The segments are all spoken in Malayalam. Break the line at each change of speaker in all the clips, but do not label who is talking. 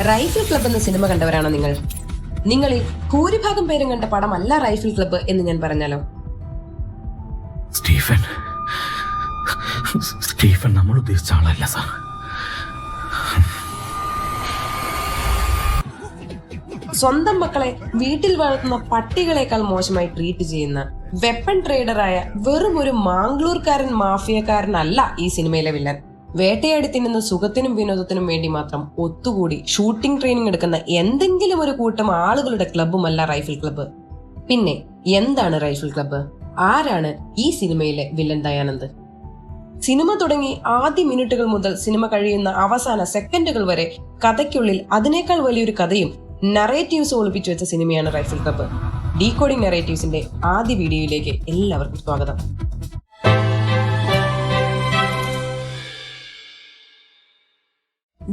റൈഫിൾ ക്ലബ് എന്ന സിനിമ കണ്ടവരാണോ നിങ്ങൾ? നിങ്ങളിൽ ഭൂരിഭാഗം പേരും കണ്ട പടമല്ല റൈഫിൾ ക്ലബ്ബ് എന്ന് ഞാൻ പറഞ്ഞാലോ?
സ്റ്റീഫൻ. സ്റ്റീഫൻ നമ്മൾ ഉദ്ദേശിച്ച ആളല്ല സാർ.
സ്വന്തം മക്കളെ വീട്ടിൽ വളർത്തുന്ന പട്ടികളെക്കാൾ മോശമായി ട്രീറ്റ് ചെയ്യുന്ന വെപ്പൺ ട്രേഡറായ വെറും ഒരു മാംഗ്ലൂർക്കാരൻ മാഫിയക്കാരനല്ല ഈ സിനിമയിലെ വില്ലൻ വേട്ടയാടി തിന്നുന്ന സുഖത്തിനും വിനോദത്തിനും വേണ്ടി മാത്രം ഒത്തുകൂടി ഷൂട്ടിംഗ് ട്രെയിനിങ് എടുക്കുന്ന എന്തെങ്കിലും ഒരു കൂട്ടം ആളുകളുടെ ക്ലബ്ബുമല്ല റൈഫിൾ ക്ലബ്ബ് പിന്നെ എന്താണ് റൈഫിൾ ക്ലബ്ബ് ആരാണ് ഈ സിനിമയിലെ വില്ലൻ ദയാനന്ദ്? സിനിമ തുടങ്ങി ആദ്യ മിനിറ്റുകൾ മുതൽ സിനിമ കഴിയുന്ന അവസാന സെക്കൻഡുകൾ വരെ കഥയ്ക്കുള്ളിൽ അതിനേക്കാൾ വലിയൊരു കഥയും നറേറ്റീവ്സ് ഒളിപ്പിച്ചു വെച്ച സിനിമയാണ് റൈഫിൾ ക്ലബ്ബ് ഡീകോഡിംഗ് നറേറ്റീവ്സിന്റെ ആദ്യ വീഡിയോയിലേക്ക് എല്ലാവർക്കും സ്വാഗതം.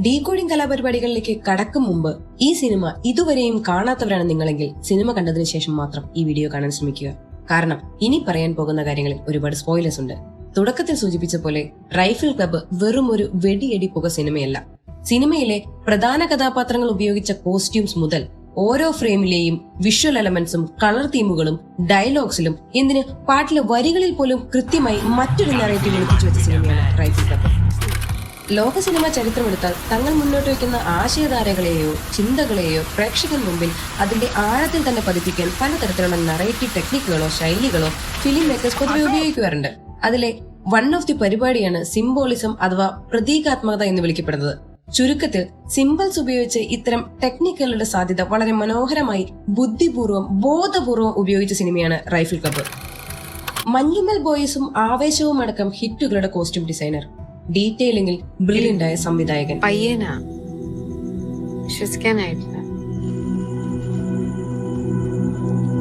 ഡീകോഡിംഗ് കലാപരിപാടികളിലേക്ക് കടക്കും മുമ്പ് ഈ സിനിമ ഇതുവരെയും കാണാത്തവരാണ് നിങ്ങളെങ്കിൽ സിനിമ കണ്ടതിന് ശേഷം മാത്രം ഈ വീഡിയോ കാണാൻ ശ്രമിക്കുക. കാരണം ഇനി പറയാൻ പോകുന്ന കാര്യങ്ങളിൽ ഒരുപാട് സ്പോയിലേഴ്സ് ഉണ്ട്. തുടക്കത്തിൽ സൂചിപ്പിച്ച പോലെ റൈഫിൾ ക്ലബ്ബ് വെറും ഒരു വെടിയടി പുക സിനിമയല്ല. സിനിമയിലെ പ്രധാന കഥാപാത്രങ്ങൾ ഉപയോഗിച്ച കോസ്റ്റ്യൂംസ് മുതൽ ഓരോ ഫ്രെയിമിലെയും വിഷ്വൽ എലമെന്റ്സും കളർ തീമുകളും ഡയലോഗ്സിലും എന്തിന് പാട്ടിലെ വരികളിൽ പോലും കൃത്യമായി മറ്റൊരു നറേറ്റീവ് ഒളിപ്പിച്ചു വെച്ച സിനിമയാണ് റൈഫിൾ ക്ലബ്ബ്. ലോക സിനിമ ചരിത്രമെടുത്താൽ തങ്ങൾ മുന്നോട്ട് വയ്ക്കുന്ന ആശയധാരകളെയോ ചിന്തകളെയോ പ്രേക്ഷകൻ മുമ്പിൽ അതിന്റെ ആഴത്തിൽ തന്നെ പതിപ്പിക്കാൻ പലതരത്തിലുള്ള നറേറ്റീവ് ടെക്നിക്കുകളോ ശൈലികളോ ഫിലിം മേക്കേഴ്സ് പൊതുവെ ഉപയോഗിക്കാറുണ്ട് അതിലെ വൺ ഓഫ് ദി പരിപാടിയാണ് സിംബോളിസം അഥവാ പ്രതീകാത്മകത എന്ന് വിളിക്കപ്പെടുന്നത്. ചുരുക്കത്തിൽ സിംബൽസ് ഉപയോഗിച്ച് ഇത്തരം ടെക്നിക്കുകളുടെ സാധ്യത വളരെ മനോഹരമായി ബുദ്ധിപൂർവം ബോധപൂർവം ഉപയോഗിച്ച സിനിമയാണ് റൈഫിൾ കപ്പ് മഞ്ഞുമൽ ബോയ്സും ആവേശവും അടക്കം ഹിറ്റുകളുടെ കോസ്റ്റ്യൂം ഡിസൈനർ ഡീറ്റെയിലിംഗിൽ ബ്രില്യന്റ് ആയ സംവിധായകൻ.
പയ്യനാ. വിശ്വസിക്കാനായിട്ടില്ല.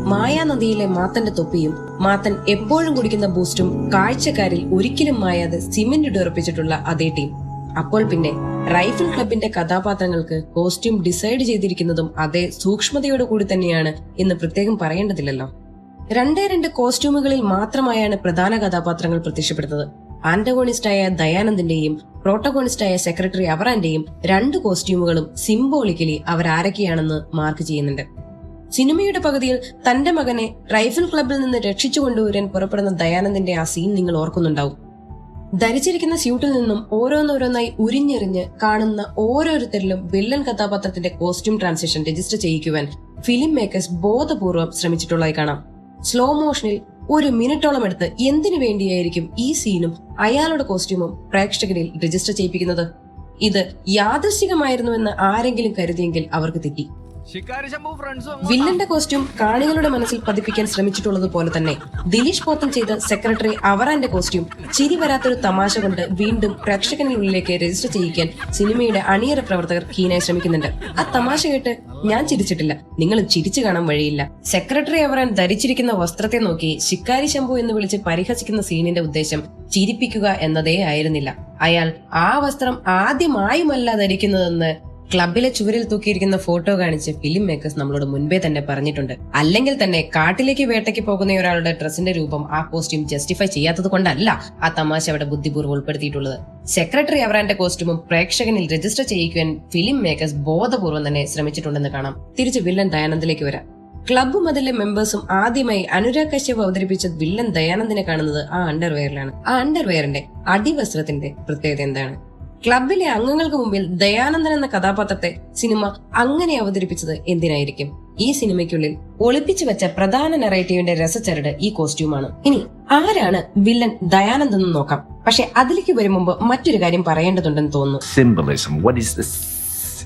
മായാനദിയിലെ മാത്തന്റെ തൊപ്പിയും മാത്തൻ എപ്പോഴും കുടിക്കുന്ന ബൂസ്റ്റും കാഴ്ചക്കാരിൽ ഒരിക്കലും മായാതെ സിമെന്റ് ഇട്ടുറപ്പിച്ചിട്ടുള്ള അതേ ടീം. അപ്പോൾ പിന്നെ റൈഫിൾ ക്ലബിന്റെ കഥാപാത്രങ്ങൾക്ക് കോസ്റ്റ്യൂം ഡിസൈഡ് ചെയ്തിരിക്കുന്നതും അതേ സൂക്ഷ്മതയോട് കൂടി തന്നെയാണ് എന്ന് പ്രത്യേകം പറയേണ്ടതില്ലല്ലോ. രണ്ടേ രണ്ട് കോസ്റ്റ്യൂമുകളിൽ മാത്രമായാണ് പ്രധാന കഥാപാത്രങ്ങൾ പ്രത്യക്ഷപ്പെടുന്നത്. ആന്റഗോണിസ്റ്റായ ദയാനന്ദിന്റെയും പ്രോട്ടഗോണിസ്റ്റായ സെക്രട്ടറി അവറാന്റെയും രണ്ട് കോസ്റ്റ്യൂമുകളും സിംബോളിക്കലി അവർ ആരൊക്കെയാണെന്ന് മാർക്ക് ചെയ്യുന്നുണ്ട്. സിനിമയുടെ പകുതിയിൽ തന്റെ മകനെ റൈഫിൾ ക്ലബിൽ നിന്ന് രക്ഷിച്ചു കൊണ്ടുവരാൻ പുറപ്പെടുന്ന ദയാനന്ദിന്റെ ആ സീൻ നിങ്ങൾ ഓർക്കുന്നുണ്ടാവും. ധരിച്ചിരിക്കുന്ന സ്യൂട്ടിൽ നിന്നും ഓരോന്നോരോന്നായി ഉരിഞ്ഞെറിഞ്ഞ് കാണുന്ന ഓരോരുത്തരിലും വില്ലൻ കഥാപാത്രത്തിന്റെ കോസ്റ്റ്യൂം ട്രാൻസിഷൻ രജിസ്റ്റർ ചെയ്യിക്കുവാൻ ഫിലിം മേക്കേഴ്സ് ബോധപൂർവം ശ്രമിച്ചിട്ടുള്ളതായി കാണാം. സ്ലോ മോഷനിൽ ഒരു മിനിറ്റോളം എടുത്ത് എന്തിനു വേണ്ടിയായിരിക്കും ഈ സീനും അയാളുടെ കോസ്റ്റ്യൂമും പ്രേക്ഷകരിൽ രജിസ്റ്റർ ചെയ്യിപ്പിക്കുന്നത്? ഇത് യാദൃശികമായിരുന്നുവെന്ന് ആരെങ്കിലും കരുതിയെങ്കിൽ അവർക്ക് തെറ്റി. വില്ലന്റെ കോസ്റ്റ്യൂം കാണികളുടെ മനസ്സിൽ പതിപ്പിക്കാൻ ശ്രമിച്ചിട്ടുള്ളത് പോലെ തന്നെ. ദിലീഷ് പോത്തൻ ചെയ്ത സെക്രട്ടറി അവറാന്റെ കോസ്റ്റ്യൂം ചിരി വരാത്തൊരു തമാശ കൊണ്ട് വീണ്ടും പ്രേക്ഷകനുള്ളിലേക്ക് രജിസ്റ്റർ ചെയ്യിക്കാൻ സിനിമയുടെ അണിയറ പ്രവർത്തകർ കീനായി ശ്രമിക്കുന്നുണ്ട്. ആ തമാശ കേട്ട് ഞാൻ ചിരിച്ചിട്ടില്ല. നിങ്ങളും ചിരിച്ചു കാണാൻ വഴിയില്ല. സെക്രട്ടറി അവറാൻ ധരിച്ചിരിക്കുന്ന വസ്ത്രത്തെ നോക്കി ശിക്കാരി ശംഭു എന്ന് വിളിച്ച് പരിഹസിക്കുന്ന സീനിന്റെ ഉദ്ദേശം ചിരിപ്പിക്കുക എന്നതേ ആയിരുന്നില്ല. അയാൾ ആ വസ്ത്രം ആദ്യമായുമല്ല ധരിക്കുന്നതെന്ന് ക്ലബിലെ ചുവരിൽ തൂക്കിയിരിക്കുന്ന ഫോട്ടോ കാണിച്ച് ഫിലിം മേക്കേഴ്സ് നമ്മളോട് മുൻപേ തന്നെ പറഞ്ഞിട്ടുണ്ട്. അല്ലെങ്കിൽ തന്നെ കാട്ടിലേക്ക് വേട്ടയ്ക്ക് പോകുന്ന ഒരാളുടെ ഡ്രസ്സിന്റെ രൂപം ആ കോസ്റ്റ്യൂം ജസ്റ്റിഫൈ ചെയ്യാത്തത് കൊണ്ടല്ല ആ തമാശ അവിടെ ബുദ്ധിപൂർവം ഉൾപ്പെടുത്തിയിട്ടുള്ളത്. സെക്രട്ടറി അവറാന്റെ കോസ്റ്റ്യൂമും പ്രേക്ഷകനിൽ രജിസ്റ്റർ ചെയ്യിക്കുവാൻ ഫിലിം മേക്കേഴ്സ് ബോധപൂർവം തന്നെ ശ്രമിച്ചിട്ടുണ്ടെന്ന് കാണാം. തിരിച്ച് വില്ലൻ ദയാനന്ദിലേക്ക് വരാം. ക്ലബ് മതിലെ മെമ്പേഴ്സും ആദ്യമായി അനുരാഗ് കശ്യപ് അവതരിപ്പിച്ച വില്ലൻ ദയാനന്ദിനെ കാണുന്നത് ആ അണ്ടർവെയറിലാണ് ആ അണ്ടർവെയറിന്റെ അടിവസ്ത്രത്തിന്റെ പ്രത്യേകത എന്താണ്? ക്ലബിലെ അംഗങ്ങൾക്ക് മുമ്പിൽ ദയാനന്ദൻ എന്ന കഥാപാത്രത്തെ സിനിമ അങ്ങനെ അവതരിപ്പിച്ചത് എന്തിനായിരിക്കും? ഈ സിനിമയ്ക്കുള്ളിൽ ഒളിപ്പിച്ചു വെച്ച പ്രധാന നെറേറ്റീവിന്റെ രസച്ചരട് ഈ കോസ്റ്റ്യൂമാണ്. ഇനി ആരാണ് വില്ലൻ ദയാനന്ദ് നോക്കാം. പക്ഷെ അതിലേക്ക് വരും മുമ്പ് മറ്റൊരു കാര്യം പറയേണ്ടതുണ്ടെന്ന് തോന്നുന്നു.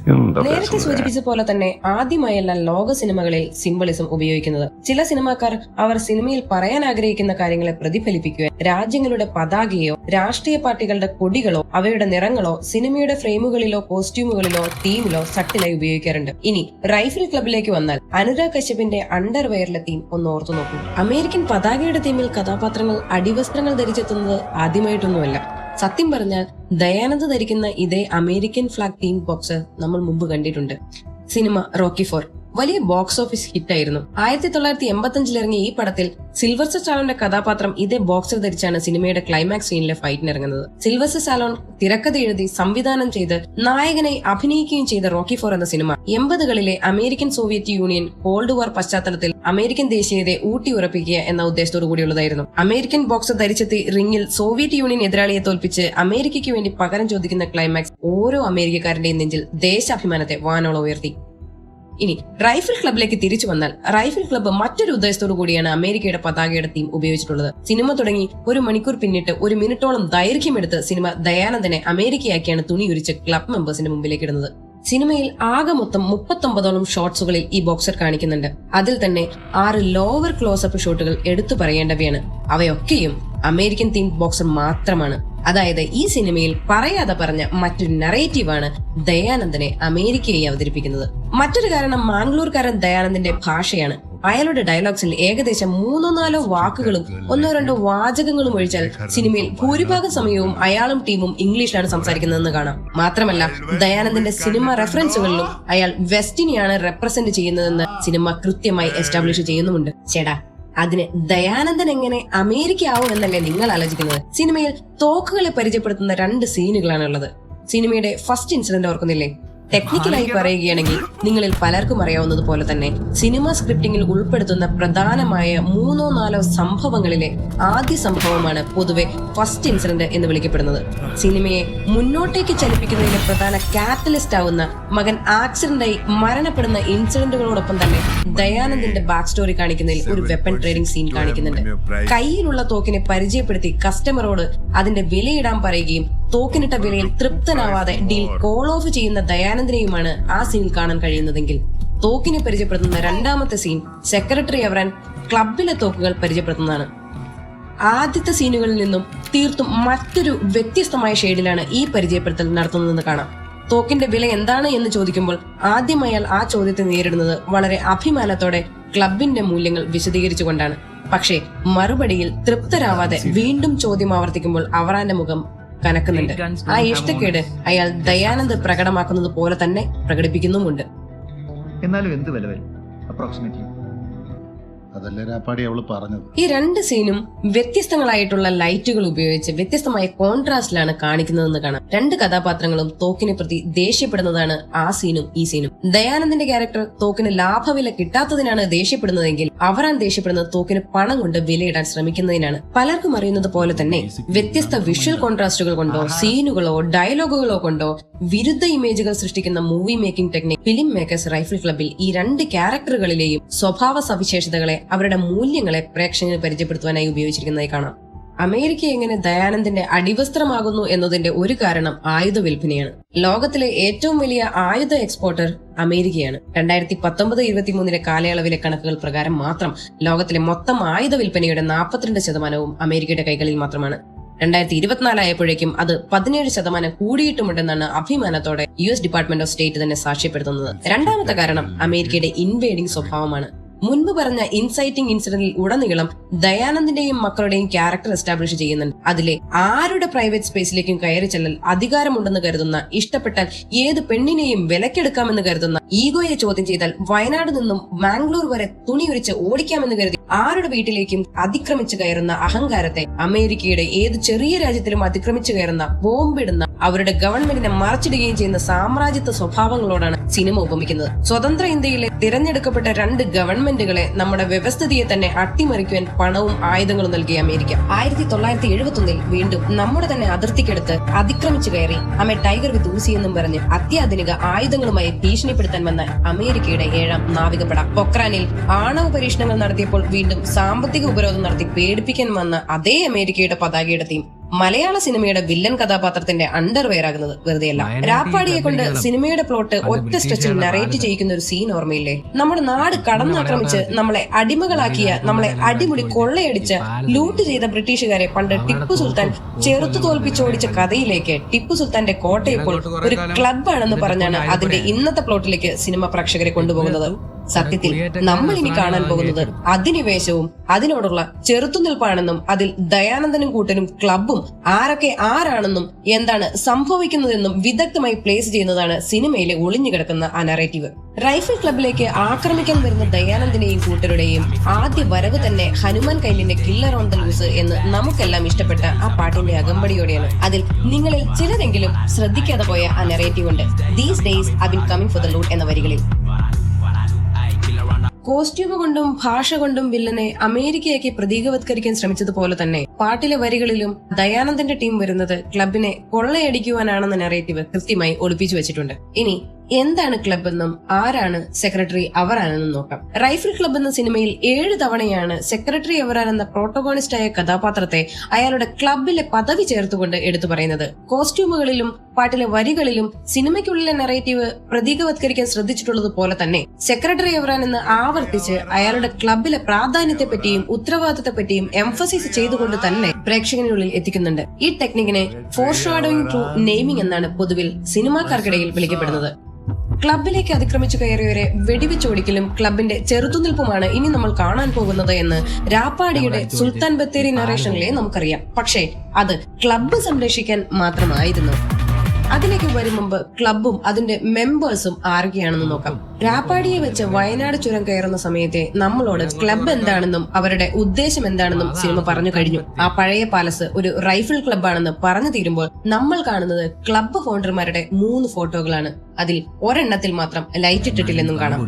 നേരത്തെ സൂചിപ്പിച്ച പോലെ തന്നെ ആദ്യമായല്ല ലോക സിനിമകളിൽ സിംബളിസം ഉപയോഗിക്കുന്നത്. ചില സിനിമാക്കാർ അവർ സിനിമയിൽ പറയാൻ ആഗ്രഹിക്കുന്ന കാര്യങ്ങളെ പ്രതിഫലിപ്പിക്കുവാൻ രാജ്യങ്ങളുടെ പതാകയോ രാഷ്ട്രീയ പാർട്ടികളുടെ കൊടികളോ അവയുടെ നിറങ്ങളോ സിനിമയുടെ ഫ്രെയിമുകളിലോ കോസ്റ്റ്യൂമുകളിലോ തീമിലോ സട്ടിലായി ഉപയോഗിക്കാറുണ്ട്. ഇനി റൈഫിൾ ക്ലബിലേക്ക് വന്നാൽ അനുരാഗ് കശ്യപിന്റെ അണ്ടർവെയറിലെ തീം ഒന്ന് ഓർത്തു നോക്കൂ. അമേരിക്കൻ പതാകയുടെ തീമിൽ കഥാപാത്രങ്ങൾ അടിവസ്ത്രങ്ങൾ ധരിച്ചെത്തുന്നത് ആദ്യമായിട്ടൊന്നുമല്ല. സത്യം പറഞ്ഞാൽ ദയാനന്ദ് ധരിക്കുന്ന ഇതേ അമേരിക്കൻ ഫ്ലാഗ് തീം ബോക്സ് നമ്മൾ മുമ്പ് കണ്ടിട്ടുണ്ട്. Cinema Rocky four. വലിയ ബോക്സ് ഓഫീസ് ഹിറ്റായിരുന്നു ആയിരത്തി തൊള്ളായിരത്തി എൺപത്തി ഇറങ്ങിയ ഈ പടത്തിൽ സിൽവർ സ്റ്റാലോന്റെ കഥാപാത്രം ഇതേ ബോക്സർ ധരിച്ചാണ് സിനിമയുടെ ക്ലൈമാക്സ് സീനിലെ ഫൈറ്റിന് ഇറങ്ങുന്നത്. സിൽവർ സ്റ്റാലോൺ തിരക്കഥ എഴുതി സംവിധാനം ചെയ്ത് നായകനായി അഭിനയിക്കുകയും ചെയ്ത റോക്കി ഫോർ എന്ന cinema. എൺപതുകളിലെ American Soviet Union cold war പശ്ചാത്തലത്തിൽ അമേരിക്കൻ ദേശീയതയെ ഊട്ടി ഉറപ്പിക്കുക എന്ന ഉദ്ദേശത്തോടു കൂടിയുള്ളതായിരുന്നു. അമേരിക്കൻ ബോക്സർ ധരിച്ചെത്തി റിംഗിൽ സോവിയറ്റ് യൂണിയൻ എതിരാളിയെ തോൽപ്പിച്ച് അമേരിക്കയ്ക്ക് വേണ്ടി പകരം ചോദിക്കുന്ന ക്ലൈമാക്സ് ഓരോ അമേരിക്കക്കാരന്റെയും നെഞ്ചിൽ ദേശാഭിമാനത്തെ വാനോളം ഉയർത്തി. ഇനി റൈഫിൾ ക്ലബിലേക്ക് തിരിച്ചു വന്നാൽ റൈഫിൾ ക്ലബ്ബ് മറ്റൊരു ഉദ്ദേശത്തോടു കൂടിയാണ് അമേരിക്കയുടെ പതാകയുടെ തീം ഉപയോഗിച്ചിട്ടുള്ളത്. സിനിമ തുടങ്ങി ഒരു മണിക്കൂർ പിന്നിട്ട് ഒരു മിനിറ്റോളം ദൈർഘ്യമെടുത്ത് സിനിമ ദയാനന്ദനെ അമേരിക്കയാക്കിയാണ് തുണിയുരിച്ച് ക്ലബ് മെമ്പേഴ്സിന്റെ മുമ്പിലേക്ക് ഇടുന്നത്. സിനിമയിൽ ആകെ മൊത്തം മുപ്പത്തൊമ്പതോളം ഷോട്ട്സുകളിൽ ഈ ബോക്സർ കാണിക്കുന്നുണ്ട്. അതിൽ തന്നെ ആറ് ലോവർ ക്ലോസപ്പ് ഷോട്ടുകൾ എടുത്തു പറയേണ്ടവയാണ്. അവയൊക്കെയും അമേരിക്കൻ തീം ബോക്സർ മാത്രമാണ്. അതായത് ഈ സിനിമയിൽ പറയാതെ പറഞ്ഞ മറ്റൊരു നറേറ്റീവാണ് ദയാനന്ദനെ അമേരിക്കയെ അവതരിപ്പിക്കുന്നത്. മറ്റൊരു കാരണം മാംഗ്ലൂർക്കാരൻ ദയാനന്ദന്റെ ഭാഷയാണ്. അയാളുടെ ഡയലോഗ്സിൽ ഏകദേശം മൂന്നോ നാലോ വാക്കുകളും ഒന്നോ രണ്ടോ വാചകങ്ങളും ഒഴിച്ചാൽ സിനിമയിൽ ഭൂരിഭാഗം സമയവും അയാളും ടീമും ഇംഗ്ലീഷിലാണ് സംസാരിക്കുന്നതെന്ന് കാണാം. മാത്രമല്ല ദയാനന്ദന്റെ സിനിമ റെഫറൻസുകളിലും അയാൾ വെസ്റ്റിനെയാണ് റെപ്രസെന്റ് ചെയ്യുന്നതെന്ന് സിനിമ കൃത്യമായി എസ്റ്റാബ്ലിഷ് ചെയ്യുന്നുമുണ്ട്. ചേടാ അതിന് ദയാനന്ദൻ എങ്ങനെ അമേരിക്ക ആവും എന്നല്ലേ നിങ്ങൾ ആലോചിക്കുന്നത്? സിനിമയിൽ തോക്കുകളെ പരിചയപ്പെടുത്തുന്ന രണ്ട് സീനുകളാണുള്ളത് സിനിമയുടെ ഫസ്റ്റ് ഇൻസിഡന്റ് ഓർക്കുന്നില്ലേ? ടെക്നിക്കലായി പറയുകയാണെങ്കിൽ നിങ്ങളിൽ പലർക്കും അറിയാവുന്നത് പോലെ തന്നെ സിനിമ സ്ക്രിപ്റ്റിംഗിൽ ഉൾപ്പെടുത്തുന്ന പ്രധാനമായ മൂന്നോ നാലോ സംഭവങ്ങളിലെ ആദ്യ സംഭവമാണ് പൊതുവെ ഫസ്റ്റ് ഇൻസിഡന്റ് എന്ന് വിളിക്കപ്പെടുന്നത്. സിനിമയെ മുന്നോട്ടേക്ക് ചലിപ്പിക്കുന്നതിലെ പ്രധാന കാറ്റലിസ്റ്റ് ആവുന്ന മകൻ ആക്സിഡന്റായി മരണപ്പെടുന്ന ഇൻസിഡന്റുകളോടൊപ്പം തന്നെ ദയാനന്ദിന്റെ ബാക്ക് സ്റ്റോറി കാണിക്കുന്നതിൽ ഒരു വെപ്പൺ ട്രേഡിംഗ് സീൻ കാണിക്കുന്നുണ്ട്. കയ്യിലുള്ള തോക്കിനെ പരിചയപ്പെടുത്തി കസ്റ്റമറോട് അതിന്റെ വിലയിടാൻ പറയുകയും തോക്കിനിട്ട വിലയിൽ തൃപ്തനാവാതെ ഡീൽ കോൾ ഓഫ് ചെയ്യുന്ന ദയാനന്ദനെയുമാണ് ആ സീൻ കാണാൻ കഴിയുന്നതെങ്കിൽ. തോക്കിനെ പരിചയപ്പെടുത്തുന്ന രണ്ടാമത്തെ സീൻ സെക്രട്ടറി അവരാൻ ക്ലബിലെ തോക്കുകൾ പരിചയപ്പെടുത്തുന്നതാണ്. ആദ്യത്തെ സീനുകളിൽ നിന്നും തീർത്തും മറ്റൊരു വ്യത്യസ്തമായ ഷെയ്ഡിലാണ് ഈ പരിചയപ്പെടുത്തൽ നടത്തുന്നതെന്ന് കാണാം. തോക്കിന്റെ വില എന്താണ് എന്ന് ചോദിക്കുമ്പോൾ ആദ്യം അയാൾ ആ ചോദ്യത്തെ നേരിടുന്നത് വളരെ അഭിമാനത്തോടെ ക്ലബിന്റെ മൂല്യങ്ങൾ വിശദീകരിച്ചുകൊണ്ടാണ്. പക്ഷേ മറുപടിയിൽ തൃപ്തരാവാതെ വീണ്ടും ചോദ്യം ആവർത്തിക്കുമ്പോൾ അവറാന്റെ മുഖം കനക്കുന്നുണ്ട്. ആ ഇഷ്ടക്കേട് അയാൾ ദയാനന്ദ് പ്രകടമാക്കുന്നത് പോലെ തന്നെ പ്രകടിപ്പിക്കുന്നുമുണ്ട്.
എന്നാലും എന്ത് വില വരും അപ്രോക്സിമേറ്റ്ലി
അതല്ലേ രാപ്പാടി അവൾ പറഞ്ഞത്?
ഈ രണ്ട് സീനും വ്യത്യസ്തങ്ങളായിട്ടുള്ള ലൈറ്റുകൾ ഉപയോഗിച്ച് വ്യത്യസ്തമായ കോൺട്രാസ്റ്റിലാണ് കാണിക്കുന്നതെന്ന് കാണാം. രണ്ട് കഥാപാത്രങ്ങളും തോക്കിനെ പ്രതി ദേഷ്യപ്പെടുന്നതാണ് ആ സീനും ഈ സീനും. ദയാനന്ദിന്റെ ക്യാരക്ടർ തോക്കിന് ലാഭവില കിട്ടാത്തതിനാണ് ദേഷ്യപ്പെടുന്നതെങ്കിൽ അവരാൻ ദേഷ്യപ്പെടുന്നത് തോക്കിന് പണം കൊണ്ട് വിലയിടാൻ ശ്രമിക്കുന്നതിനാണ്. പലർക്കും അറിയുന്നത് പോലെ തന്നെ വ്യത്യസ്ത വിഷ്വൽ കോൺട്രാസ്റ്റുകൾ കൊണ്ടോ സീനുകളോ ഡയലോഗുകളോ കൊണ്ടോ വിരുദ്ധ ഇമേജുകൾ സൃഷ്ടിക്കുന്ന movie making technique film makers rifle ക്ലബിൽ ഈ രണ്ട് ക്യാരക്ടറുകളിലെയും സ്വഭാവ സവിശേഷതകളെ അവരുടെ മൂല്യങ്ങളെ പ്രേക്ഷകരെ പരിചയപ്പെടുത്തുവാനായി ഉപയോഗിച്ചിരിക്കുന്നതായി കാണാം. അമേരിക്ക എങ്ങനെ ദയാനന്ദിന്റെ അടിവസ്ത്രമാകുന്നു എന്നതിന്റെ ഒരു കാരണം ആയുധ വിൽപ്പനയാണ്. ലോകത്തിലെ ഏറ്റവും വലിയ ആയുധ എക്സ്പോർട്ടർ അമേരിക്കയാണ്. രണ്ടായിരത്തി പത്തൊമ്പത് ഇരുപത്തിമൂന്നിലെ കാലയളവിലെ കണക്കുകൾ പ്രകാരം മാത്രം ലോകത്തിലെ മൊത്തം ആയുധ വിൽപ്പനയുടെ നാൽപ്പത്തിരണ്ട് ശതമാനവും അമേരിക്കയുടെ കൈകളിൽ മാത്രമാണ്. രണ്ടായിരത്തി ഇരുപത്തിനാലായപ്പോഴേക്കും അത് പതിനേഴ് ശതമാനം കൂടിയിട്ടുമുണ്ടെന്നാണ് അഭിമാനത്തോടെ U S department of state തന്നെ സാക്ഷ്യപ്പെടുത്തുന്നത്. രണ്ടാമത്തെ കാരണം അമേരിക്കയുടെ ഇൻവേഡിംഗ് സ്വഭാവമാണ്. മുൻപ് പറഞ്ഞ ഇൻസൈറ്റിംഗ് ഇൻസിഡന്റിൽ ഉടനീളം ദയാനന്ദിന്റെയും മക്കളുടെയും ക്യാരക്ടർ എസ്റ്റാബ്ലിഷ് ചെയ്യുന്നുണ്ട്. അതിലെ ആരുടെ പ്രൈവറ്റ് സ്പേസിലേക്കും കയറി ചെല്ലൽ അധികാരമുണ്ടെന്ന് കരുതുന്ന ഇഷ്ടപ്പെട്ടാൽ ഏത് പെണ്ണിനെയും വിലക്കെടുക്കാമെന്ന് കരുതുന്ന ഈഗോയെ ചോദ്യം ചെയ്താൽ വയനാട് നിന്നും മാംഗ്ലൂർ വരെ തുണിയൊരിച്ച് ഓടിക്കാമെന്ന് കരുതി ആരുടെ വീട്ടിലേക്കും അതിക്രമിച്ചു കയറുന്ന അഹങ്കാരത്തെ അമേരിക്കയുടെ ഏത് ചെറിയ രാജ്യത്തിലും അതിക്രമിച്ചു കയറുന്ന ബോംബിടുന്ന അവരുടെ ഗവൺമെന്റിനെ മറച്ചിടുകയും ചെയ്യുന്ന സാമ്രാജ്യത്വ സ്വഭാവങ്ങളോടാണ് സിനിമ ഉപമിക്കുന്നത്. സ്വതന്ത്ര ഇന്ത്യയിലെ തിരഞ്ഞെടുക്കപ്പെട്ട രണ്ട് ഗവൺമെന്റുകളെ നമ്മുടെ വ്യവസ്ഥിതിയെ തന്നെ അട്ടിമറിക്കുവാൻ പണവും ആയുധങ്ങളും നൽകിയ അമേരിക്ക. ആയിരത്തി തൊള്ളായിരത്തി എഴുപത്തി വീണ്ടും നമ്മുടെ തന്നെ അതിർത്തിക്കെടുത്ത് അതിക്രമിച്ചു കയറി അമ്മ ടൈഗർ വിത്ത് ഊസി എന്നും പറഞ്ഞ് അത്യാധുനിക ആയുധങ്ങളുമായി ഭീഷണിപ്പെടുത്താൻ വന്ന അമേരിക്കയുടെ ഏഴാം നാവികപ്പട. പൊക്രാനിൽ ആണവ പരീക്ഷണങ്ങൾ നടത്തിയപ്പോൾ വീണ്ടും സാമ്പത്തിക ഉപരോധം നടത്തി പേടിപ്പിക്കാൻ വന്ന അതേ അമേരിക്കയുടെ പതാകയുടെ തീം മലയാള സിനിമയുടെ വില്ലൻ കഥാപാത്രത്തിന്റെ അണ്ടർവെയർ ആകുന്നത് വെറുതെയല്ല. രാപ്പാടിയെ കൊണ്ട് സിനിമയുടെ പ്ലോട്ട് ഒറ്റ സ്ട്രെച്ചിൽ നറേറ്റ് ചെയ്യിക്കുന്ന ഒരു സീൻ ഓർമ്മയില്ലേ? നമ്മുടെ നാട് കടന്നാക്രമിച്ച് നമ്മളെ അടിമകളാക്കിയ നമ്മളെ അടിമുടി കൊള്ളയടിച്ച് ലൂട്ട് ചെയ്ത ബ്രിട്ടീഷുകാരെ പണ്ട് ടിപ്പു സുൽത്താൻ ചെറുത്തു തോൽപ്പിച്ചോടിച്ച കഥയിലേക്ക് ടിപ്പു സുൽത്താന്റെ കോട്ടയപ്പോൾ ഒരു ക്ലബ്ബാണെന്ന് പറഞ്ഞാണ് അതിന്റെ ഇന്നത്തെ പ്ലോട്ടിലേക്ക് സിനിമ പ്രേക്ഷകരെ കൊണ്ടുപോകുന്നത്. സത്യത്തിൽ നമ്മൾ ഇനി കാണാൻ പോകുന്നത് അധിനിവേശവും അതിനോടുള്ള ചെറുത്തുനിൽപ്പാണെന്നും അതിൽ ദയാനന്ദനും കൂട്ടനും ക്ലബും ആരൊക്കെ ആരാണെന്നും എന്താണ് സംഭവിക്കുന്നതെന്നും വിദഗ്ധമായി പ്ലേസ് ചെയ്യുന്നതാണ് സിനിമയിലെ ഒളിഞ്ഞു കിടക്കുന്ന ആ നറേറ്റീവ് റൈഫിൾ ക്ലബിലേക്ക് ആക്രമിക്കാൻ വരുന്ന ദയാനന്ദിനെയും കൂട്ടരുടെയും ആദ്യ വരവ് തന്നെ ഹനുമാൻ കൈലിന്റെ കില്ലർ ഓൺ ദ ലൂസ് എന്ന് നമുക്കെല്ലാം ഇഷ്ടപ്പെട്ട ആ പാട്ടിന്റെ അകമ്പടിയോടെയാണ്. അതിൽ നിങ്ങളിൽ ചിലരെങ്കിലും ശ്രദ്ധിക്കാതെ പോയ ആ നെറേറ്റീവ് ഉണ്ട്. These days I been coming for the loot എന്ന വരികളിൽ. കോസ്റ്റ്യൂം കൊണ്ടും ഭാഷ കൊണ്ടും വില്ലനെ അമേരിക്കയാക്കി പ്രതീകവത്കരിക്കാൻ ശ്രമിച്ചതുപോലെ തന്നെ പാട്ടിലെ വരികളിലും ദയാനന്ദന്റെ ടീം വരുന്നത് ക്ലബിനെ കൊള്ളയടിക്കുവാനാണെന്ന നെറേറ്റീവ് കൃത്യമായി ഒളിപ്പിച്ചു വെച്ചിട്ടുണ്ട്. ഇനി എന്താണ് ക്ലബ് എന്നും ആരാണ് സെക്രട്ടറി അവറാനെന്നും നോക്കാം. റൈഫിൾ ക്ലബ് എന്ന സിനിമയിൽ ഏഴ് തവണയാണ് സെക്രട്ടറി അവറാൻ എന്ന പ്രോട്ടോഗോണിസ്റ്റായ കഥാപാത്രത്തെ അയാളുടെ ക്ലബിലെ പദവി ചേർത്തുകൊണ്ട് എടുത്തു പറയുന്നത്. കോസ്റ്റ്യൂമുകളിലും പാട്ടിലെ വരികളിലും സിനിമയ്ക്കുള്ളിലെ നെറേറ്റീവ് പ്രതീകവത്കരിക്കാൻ ശ്രദ്ധിച്ചിട്ടുള്ളത് പോലെ തന്നെ സെക്രട്ടറി എവറാൻ എന്ന് ആവർത്തിച്ച് അയാളുടെ ക്ലബിലെ പ്രാധാന്യത്തെ പറ്റിയും ഉത്തരവാദിത്തത്തെ പറ്റിയും എംഫസൈസ് ചെയ്തുകൊണ്ട് തന്നെ പ്രേക്ഷകനുള്ളിൽ എത്തിക്കുന്നുണ്ട്. ഈ ടെക്നിക്കിനെ ഫോർ ഷാഡോയിങ് ത്രൂ നെയ്മിംഗ് എന്നാണ് പൊതുവിൽ സിനിമാക്കാർക്കിടയിൽ വിളിക്കപ്പെടുന്നത്. ക്ലബിലേക്ക് അതിക്രമിച്ചു കയറിയവരെ വെടിവെച്ചോടിക്കലും ക്ലബിന്റെ ചെറുത്തുനിൽപ്പുമാണ് ഇനി നമ്മൾ കാണാൻ പോകുന്നത് എന്ന് രാപ്പാടിയുടെ സുൽത്താൻ ബത്തേരി നറേഷനിലെ നമുക്കറിയാം. പക്ഷേ അത് ക്ലബ്ബ് സംരക്ഷിക്കാൻ മാത്രമായിരുന്നു. അതിലേക്ക് വരും മുമ്പ് ക്ലബും അതിന്റെ മെമ്പേഴ്സും ആരൊക്കെയാണെന്ന് നോക്കാം. രാപ്പാടിയെ വെച്ച് വയനാട് ചുരം കയറുന്ന സമയത്തെ നമ്മളോട് ക്ലബ് എന്താണെന്നും അവരുടെ ഉദ്ദേശം എന്താണെന്നും സിനിമ പറഞ്ഞു കഴിഞ്ഞു. ആ പഴയ പാലസ് ഒരു റൈഫിൾ ക്ലബ്ബാണെന്ന് പറഞ്ഞു തീരുമ്പോൾ നമ്മൾ കാണുന്നത് ക്ലബ്ബ് ഫൗണ്ടർമാരുടെ മൂന്ന് ഫോട്ടോകളാണ് അതിൽ ഒരെണ്ണത്തിൽ മാത്രം ലൈറ്റ് ഇട്ടിട്ടില്ലെന്നും കാണാം.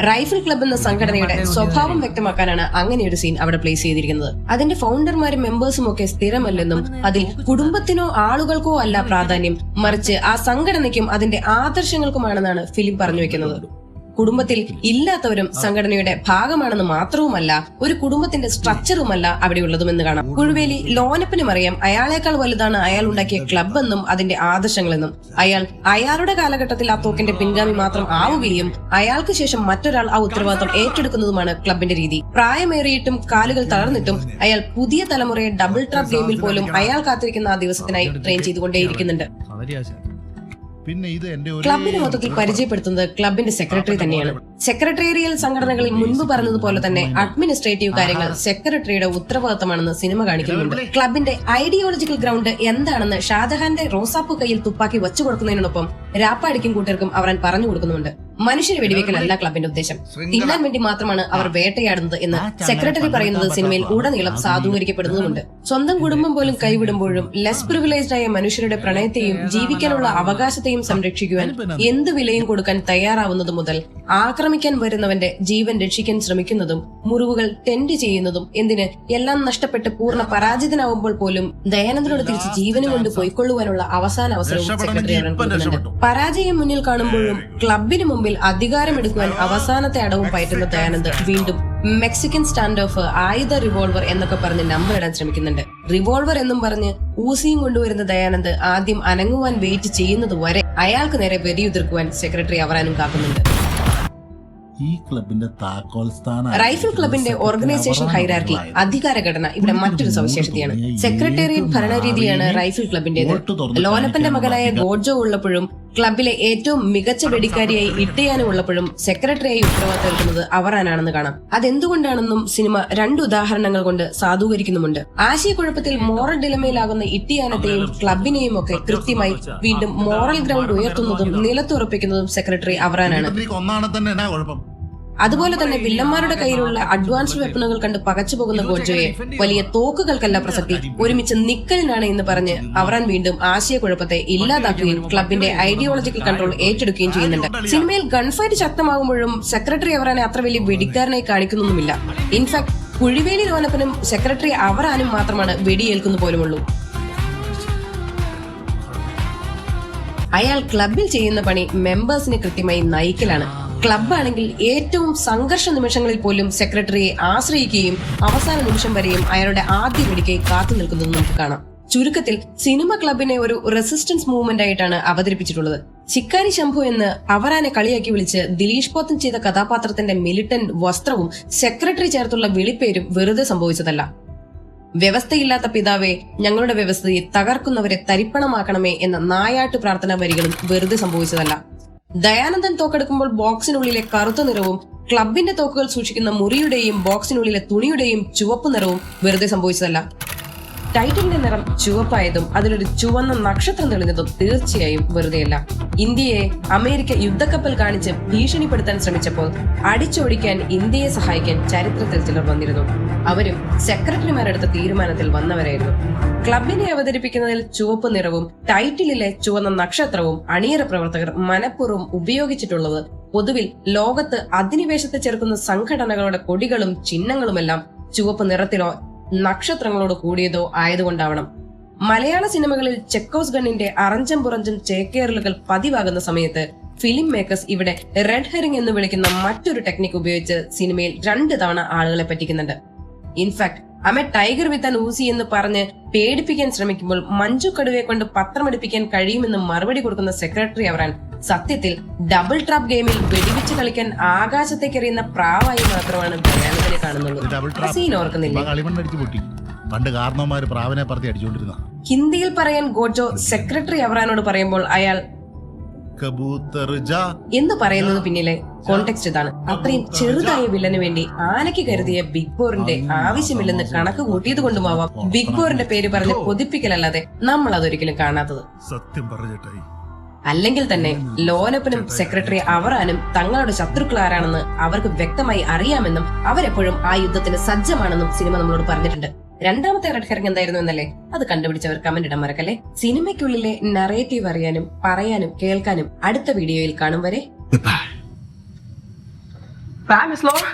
റൈഫിൾ ക്ലബ് എന്ന സംഘടനയുടെ സ്വഭാവം വ്യക്തമാക്കാനാണ് അങ്ങനെയൊരു സീൻ അവിടെ പ്ലേസ് ചെയ്തിരിക്കുന്നത്. അതിന്റെ ഫൗണ്ടർമാരും മെമ്പേഴ്സും ഒക്കെ സ്ഥിരമല്ലെന്നും അതിൽ കുടുംബത്തിനോ ആളുകൾക്കോ അല്ല പ്രാധാന്യം. മറിച്ച് ആ സംഘടനയ്ക്കും അതിന്റെ ആദർശങ്ങൾക്കുമാണെന്നാണ് ഫിലിം പറഞ്ഞു വെക്കുന്നത്. കുടുംബത്തിൽ ഇല്ലാത്തവരും സംഘടനയുടെ ഭാഗമാണെന്ന് മാത്രവുമല്ല ഒരു കുടുംബത്തിന്റെ സ്ട്രക്ചറുമല്ല അവിടെയുള്ളതുമെന്ന് കാണാം. കുഴുവേലി ലോനപ്പനും അറിയാം അയാളെക്കാൾ വലുതാണ് അയാൾ ഉണ്ടാക്കിയ ക്ലബ് എന്നും അതിന്റെ ആദർശങ്ങളെന്നും. അയാൾ അയാളുടെ കാലഘട്ടത്തിൽ ആ തോക്കിന്റെ പിൻഗാമി മാത്രം ആവുകയും അയാൾക്ക് ശേഷം മറ്റൊരാൾ ആ ഉത്തരവാദിത്വം ഏറ്റെടുക്കുന്നതുമാണ് ക്ലബിന്റെ രീതി. പ്രായമേറിയിട്ടും കാലുകൾ തളർന്നിട്ടും അയാൾ പുതിയ തലമുറയെ ഡബിൾ ട്രാപ്പ് ഗെയിമിൽ പോലും അയാൾ കാത്തിരിക്കുന്ന ആ ദിവസത്തിനായി ട്രെയിൻ ചെയ്തുകൊണ്ടേയിരിക്കുന്നുണ്ട്.
പിന്നെ ഇത് എന്റെ ഒരു
ക്ലബിനെ മൊത്തത്തിൽ പരിചയപ്പെടുത്തുന്നത് ക്ലബിന്റെ സെക്രട്ടറി തന്നെയാണ്. സെക്രട്ടേറിയൽ സംഘടനകളിൽ മുൻപ് പറഞ്ഞതുപോലെ തന്നെ അഡ്മിനിസ്ട്രേറ്റീവ് കാര്യങ്ങൾ സെക്രട്ടറിയുടെ ഉത്തരവാദിത്തമാണെന്ന് സിനിമ കാണിക്കുന്നുണ്ട്. ക്ലബിന്റെ ഐഡിയോളജിക്കൽ ഗ്രൗണ്ട് എന്താണെന്ന് ഷാജഹാന്റെ റോസാപ്പു കയ്യിൽ തുപ്പാക്കി വച്ചു കൊടുക്കുന്നതിനോടൊപ്പം രാപ്പാടിക്കും കൂട്ടർക്കും അവൻ പറഞ്ഞു കൊടുക്കുന്നുണ്ട് മനുഷ്യരെ വെടിവെക്കലല്ല ക്ലബിന്റെ ഉദ്ദേശം. തിന്നാൻ വേണ്ടി മാത്രമാണ് അവർ വേട്ടയാടുന്നത് എന്ന് സെക്രട്ടറി പറയുന്നത് സിനിമയിൽ ഉടനീളം സാധൂകരിക്കപ്പെടുന്നതുമുണ്ട് സ്വന്തം കുടുംബം പോലും കൈവിടുമ്പോഴും ലെസ് പ്രിവിലേജ്ഡ് ആയ മനുഷ്യരുടെ പ്രണയത്തെയും ജീവിക്കാനുള്ള അവകാശത്തെയും സംരക്ഷിക്കുവാൻ എന്ത് വിലയും കൊടുക്കാൻ തയ്യാറാവുന്നത് മുതൽ ആക്രമിക്കാൻ വരുന്നവന്റെ ജീവൻ രക്ഷിക്കാൻ ശ്രമിക്കുന്നതും മുറിവുകൾ ടെൻഡ് ചെയ്യുന്നതും എന്തിന് എല്ലാം നഷ്ടപ്പെട്ട് പൂർണ പരാജിതനാവുമ്പോൾ പോലും ദയാനന്ദനോട് തിരിച്ച് ജീവനും കൊണ്ട് പോയിക്കൊള്ളുവാനുള്ള അവസാന അവസരവും സെക്രട്ടറി പരാജയം മുന്നിൽ കാണുമ്പോഴും ക്ലബിന് മുമ്പിൽ അധികാരമെടുക്കുവാൻ അവസാനത്തെ അടവും പയറ്റുന്ന ദയാനന്ദ് വീണ്ടും മെക്സിക്കൻ സ്റ്റാൻഡ് ഓഫ് ആയുധ റിവോൾവർ എന്നൊക്കെ പറഞ്ഞ് നമ്പർ ഇടാൻ ശ്രമിക്കുന്നുണ്ട്. റിവോൾവർ എന്നും പറഞ്ഞ് ഊസിയും കൊണ്ടുവരുന്ന ദയാനന്ദ് ആദ്യം അനങ്ങുവാൻ വെയിറ്റ് ചെയ്യുന്നത് വരെ അയാൾക്ക് നേരെ വെടിയുതിർക്കുവാൻ സെക്രട്ടറി അവരാനും കാക്കുന്നുണ്ട്.
ഈ ക്ലബിന്റെ താക്കോൽ സ്ഥാനം
റൈഫിൾ ക്ലബിന്റെ ഓർഗനൈസേഷൻ ഹൈറാർക്കി അധികാരഘടന ഇവിടെ മറ്റൊരു സവിശേഷതയാണ്. സെക്രട്ടേറിയറ്റ് ഭരണരീതിയാണ് റൈഫിൾ ക്ലബിന്റേത് ലോനപ്പന്റെ മകനായ ഗോഡ്ജോ ഉള്ളപ്പോഴും ക്ലബിലെ ഏറ്റവും മികച്ച വെടിക്കാരിയായി ഇട്ടയാനും ഉള്ളപ്പോഴും സെക്രട്ടറിയായി ഉത്തരവാദിത്തം ഏൽക്കുന്നത് അവറാനാണെന്ന് കാണാം. അതെന്തുകൊണ്ടാണെന്നും സിനിമ രണ്ട് ഉദാഹരണങ്ങൾ കൊണ്ട് സാധൂകരിക്കുന്നുമുണ്ട്. ആശയക്കുഴപ്പത്തിൽ മോറൽ ഡിലമയിലാകുന്ന ഇട്ടിയാനത്തെയും ക്ലബിനെയും ഒക്കെ കൃത്യമായി വീണ്ടും മോറൽ ഗ്രൗണ്ട് ഉയർത്തുന്നതും നിലത്തുറപ്പിക്കുന്നതും സെക്രട്ടറി അവറാനാണ്.
ഒന്നാണ് തന്നെ എന്നാ കുഴപ്പം?
അതുപോലെ തന്നെ വില്ലന്മാരുടെ കയ്യിലുള്ള അഡ്വാൻസ്ഡ് വെപ്പണുകൾ കണ്ട് പകച്ചു പോകുന്ന ഗോഡ്ജോയെ വലിയ തോക്കുകൾക്കല്ല പ്രസക്തി. ഒരുമിച്ച് നിക്കലിനാണ് എന്ന് പറഞ്ഞ് അവറാൻ വീണ്ടും ആശയക്കുഴപ്പത്തെ ഇല്ലാതാക്കുകയും ക്ലബിന്റെ ഐഡിയോളജിക്കൽ കൺട്രോൾ ഏറ്റെടുക്കുകയും ചെയ്യുന്നുണ്ട്. സിനിമയിൽ ഗൺഫൈറ്റ് ശക്തമാകുമ്പോഴും സെക്രട്ടറി അവറാനെ അത്ര വലിയ വെടിക്കാരനായി കാണിക്കുന്നൊന്നുമില്ല. ഇൻഫാക്ട് കുഴിവേലി ലോനപ്പനും സെക്രട്ടറി അവറാനും മാത്രമാണ് വെടിയേൽക്കുന്നു പോലുമുള്ളൂ. അയാൾ ക്ലബിൽ ചെയ്യുന്ന പണി മെമ്പേഴ്സിനെ കൃത്യമായി നയിക്കലാണ്. ക്ലബാണെങ്കിൽ ഏറ്റവും സംഘർഷ നിമിഷങ്ങളിൽ പോലും സെക്രട്ടറിയെ ആശ്രയിക്കുകയും അവസാന നിമിഷം വരെയും അയാളുടെ ആദ്യ വെടിക്കായി കാത്തു നിൽക്കുന്നതും നമുക്ക് കാണാം. ചുരുക്കത്തിൽ സിനിമ ക്ലബിനെ ഒരു റെസിസ്റ്റൻസ് മൂവ്മെന്റ് ആയിട്ടാണ് അവതരിപ്പിച്ചിട്ടുള്ളത്. ചിക്കാരി ശംഭു എന്ന് അവരാനെ കളിയാക്കി വിളിച്ച് ദിലീഷ് പോത്തൻ ചെയ്ത കഥാപാത്രത്തിന്റെ മിലിറ്റന്റ് വസ്ത്രവും സെക്രട്ടറി ചേർത്തുള്ള വിളിപ്പേരും വെറുതെ സംഭവിച്ചതല്ല. വ്യവസ്ഥയില്ലാത്ത പിതാവെ ഞങ്ങളുടെ വ്യവസ്ഥയെ തകർക്കുന്നവരെ തരിപ്പണമാക്കണമേ എന്ന നായാട്ട് പ്രാർത്ഥനാ വരികളും വെറുതെ സംഭവിച്ചതല്ല. ദയാനന്ദൻ തോക്കെടുക്കുമ്പോൾ ബോക്സിനുള്ളിലെ കറുത്ത നിറവും ക്ലബിന്റെ തോക്കുകൾ സൂക്ഷിക്കുന്ന മുറിയുടെയും ബോക്സിനുള്ളിലെ തുണിയുടെയും ചുവപ്പ് നിറവും വെറുതെ സംഭവിച്ചതല്ല. ടൈറ്റിലിന്റെ നിറം ചുവപ്പായതും അതിലൊരു ചുവന്ന നക്ഷത്രം തെളിഞ്ഞതും തീർച്ചയായും വെറുതെയല്ല. ഇന്ത്യയെ അമേരിക്ക യുദ്ധക്കപ്പൽ കാണിച്ച് ഭീഷണിപ്പെടുത്താൻ ശ്രമിച്ചപ്പോൾ അടിച്ചോടിക്കാൻ ഇന്ത്യയെ സഹായിക്കാൻ ചരിത്രത്തിൽ ചിലർ വന്നിരുന്നു. അവരും സെക്രട്ടറിമാരെടുത്ത തീരുമാനത്തിൽ വന്നവരായിരുന്നു. ക്ലബിനെ അവതരിപ്പിക്കുന്നതിൽ ചുവപ്പ് നിറവും ടൈറ്റിലിലെ ചുവന്ന നക്ഷത്രവും അണിയറ പ്രവർത്തകർ മനഃപൂർവം ഉപയോഗിച്ചിട്ടുള്ളത് പൊതുവിൽ ലോകത്ത് അധിനിവേശത്തെ ചെറുക്കുന്ന സംഘടനകളുടെ കൊടികളും ചിഹ്നങ്ങളുമെല്ലാം ചുവപ്പ് നിറത്തിലോ നക്ഷത്രങ്ങളോട് കൂടിയതോ ആയതുകൊണ്ടാവണം. മലയാള സിനിമകളിൽ ചെക്കോസ് ഗണ്ണിന്റെ അറഞ്ചം പുറഞ്ചും ചേക്കേറലുകൾ പതിവാകുന്ന സമയത്ത് ഫിലിം മേക്കേഴ്സ് ഇവിടെ റെഡ് ഹെറിംഗ് എന്ന് വിളിക്കുന്ന മറ്റൊരു ടെക്നിക് ഉപയോഗിച്ച് സിനിമയിൽ രണ്ട് തവണ ആളുകളെ പറ്റിക്കുന്നുണ്ട്. ഇൻഫാക്ട് അമ്മ ടൈഗർ വിത്ത് ആൻ ഊസി എന്ന് പറഞ്ഞ് പേടിപ്പിക്കാൻ ശ്രമിക്കുമ്പോൾ മഞ്ജു കടുവയെ കൊണ്ട് പത്രമെടുപ്പിക്കാൻ കഴിയുമെന്ന് മറുപടി കൊടുക്കുന്ന സെക്രട്ടറി അവറാൻ സത്യത്തിൽ ഡബിൾ ട്രാപ്പ് ഗെയിമിൽ വെടിവെച്ച് കളിക്കാൻ ആകാശത്തേക്ക് എറിയുന്ന പ്രാവായി മാത്രമാണ് ദയാനന്ദനെ കാണുന്നുള്ളൂ. സീൻ ഓർക്കുന്നില്ലേ?
പണ്ട് കാരണവന്മാര് പ്രാവനെ പറത്തി അടിച്ചുകൊണ്ടിരുന്ന
ഹിന്ദിയിൽ പറയാൻ ഗോജോ സെക്രട്ടറി അവറാനോട് പറയുമ്പോൾ അയാൾ എന്ന് പറയുന്നത് പിന്നിലെ കോണ്ടെക്സ്റ്റ് ഇതാണ്. അത്രയും ചെറുതായ വില്ലന് വേണ്ടി ആനയ്ക്ക് കരുതിയ ബിഗ് ബോറിന്റെ ആവശ്യമില്ലെന്ന് കണക്ക് കൂട്ടിയത് കൊണ്ടുമാവാം ബിഗ് ബോറിന്റെ പേര് പറഞ്ഞ് പൊതിപ്പിക്കലല്ലാതെ നമ്മൾ അതൊരിക്കലും കാണാത്തത്.
സത്യം പറഞ്ഞിട്ടായി.
അല്ലെങ്കിൽ തന്നെ ലോനപ്പനും സെക്രട്ടറി അവറാനും തങ്ങളുടെ ശത്രുക്കൾ ആരാണെന്ന് അവർക്ക് വ്യക്തമായി അറിയാമെന്നും അവരെപ്പോഴും ആ യുദ്ധത്തിന് സജ്ജമാണെന്നും സിനിമ നമ്മളോട് പറഞ്ഞിട്ടുണ്ട്. രണ്ടാമത്തെ റെഡ് ഹെറിംഗ് എന്തായിരുന്നു എന്നല്ലേ? അത് കണ്ടുപിടിച്ചവർ കമന്റ് ഇടാൻ മറക്കല്ലേ? സിനിമയ്ക്കുള്ളിലെ നറേറ്റീവ് അറിയാനും പറയാനും കേൾക്കാനും അടുത്ത വീഡിയോയിൽ കാണും വരെ.
Bye, Miss Laura.